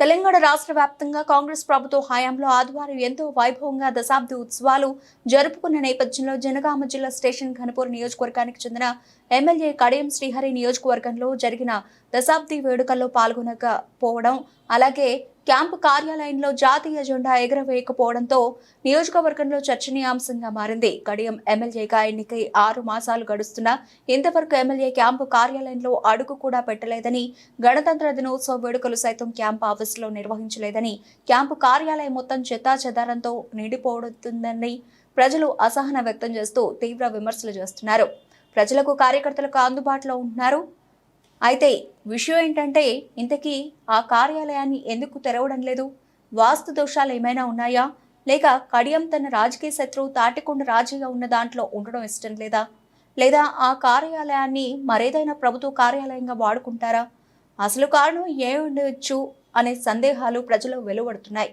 తెలంగాణ రాష్ట్ర వ్యాప్తంగా కాంగ్రెస్ ప్రభుత్వ హయాంలో ఆదివారం ఎంతో వైభవంగా దశాబ్ది ఉత్సవాలు జరుపుకున్న నేపథ్యంలో జనగామ జిల్లా స్టేషన్ ఘనపూర్ నియోజకవర్గానికి చెందిన ఎమ్మెల్యే కడియం శ్రీహరి నియోజకవర్గంలో జరిగిన దశాబ్ది వేడుకల్లో పాల్గొనకపోవడం అలాగే క్యాంపు కార్యాలయంలో జాతీయ జెండా ఎగురవేయకపోవడంతో నియోజకవర్గంలో చర్చనీయాంశంగా మారింది. కడియం ఎమ్మెల్యేగా ఎన్నికై ఆరు మాసాలు గడుస్తున్నా ఇంతవరకు ఎమ్మెల్యే క్యాంపు కార్యాలయంలో అడుగు కూడా పెట్టలేదని గణతంత్ర దినోత్సవ వేడుకలు సైతం క్యాంపు ఆఫీసులో నిర్వహించలేదని క్యాంపు కార్యాలయం మొత్తం చెత్తా చెదారంతో నిండిపోతుందని ప్రజలు అసహనం వ్యక్తం చేస్తూ తీవ్ర విమర్శలు చేస్తున్నారు. ప్రజలకు కార్యకర్తలకు అందుబాటులో ఉంటున్నారు. అయితే విషయం ఏంటంటే ఇంతకీ ఆ కార్యాలయాన్ని ఎందుకు తెరవడం లేదు? వాస్తు దోషాలు ఏమైనా ఉన్నాయా? లేక కడియం తన రాజకీయ శత్రువు తాటికొండ రాజీగా ఉన్న దాంట్లో ఉండడం ఇష్టం లేదా? లేదా ఆ కార్యాలయాన్ని మరేదైనా ప్రభుత్వ కార్యాలయంగా వాడుకుంటారా? అసలు కారణం ఏ ఉండవచ్చు అనే సందేహాలు ప్రజలు వెలువడుతున్నాయి.